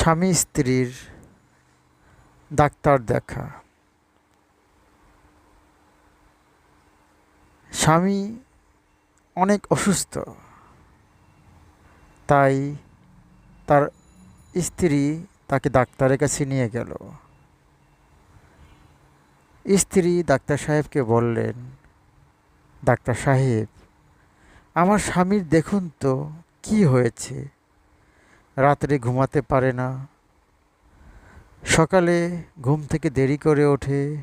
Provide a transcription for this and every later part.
স্বামী স্ত্রীর ডাক্তার দেখা। স্বামী অনেক অসুস্থ, তাই তার স্ত্রী তাকে ডাক্তারের কাছে নিয়ে গেল। স্ত্রী ডাক্তার সাহেবকে বললেন, ডাক্তার সাহেব, আমার স্বামীর দেখুন তো কি হয়েছে। রাত্রে ঘুমাতে পারে না। সকালে ঘুম থেকে দেরি করে ওঠে।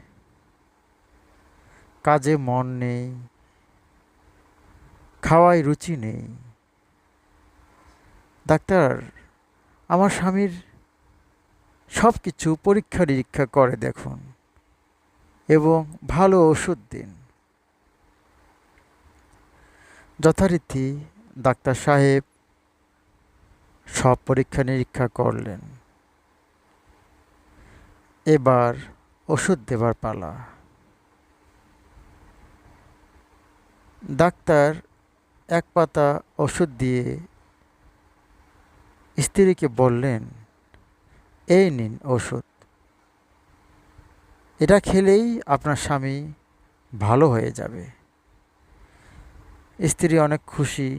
কাজে মন নেই। খাওয়ায় রুচি নেই। ডাক্তার, আমার স্বামীর সব কিছু পরীক্ষা নিরীক্ষা করে দেখুন এবং ভালো ওষুধ দিন। যথারীতি ডাক্তার সাহেব সব পরীক্ষা নিরীক্ষা করলেন। এবার ওষুধ দেবার পালা। ডাক্তার এক পাতা ওষুধ দিয়ে স্ত্রীকে বললেন, এই নিন ওষুধ। এটা খেলেই আপনার স্বামী ভালো হয়ে যাবে। স্ত্রী অনেক খুশি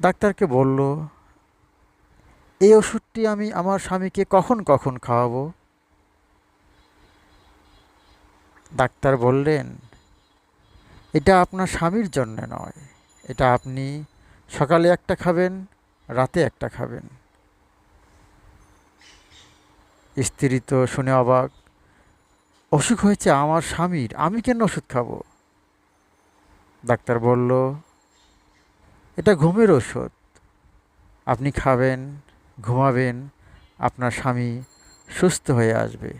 ডাক্তারকে বলল, এই ওষুধটি আমি আমার স্বামীকে কখন কখন খাওয়াবো? ডাক্তার বললেন, এটা আপনার স্বামীর জন্য নয়। এটা আপনি সকালে একটা খাবেন, রাতে একটা খাবেন। স্ত্রী তো শুনে অবাক, অসুখ হয়েছে আমার স্বামীর, আমি কেন ওষুধ খাব? ডাক্তার বলল এটা ঘুমের ওষুধ আপনি খাবেন ঘুমাবেন আপনার স্বামী সুস্থ হয়ে আসবে।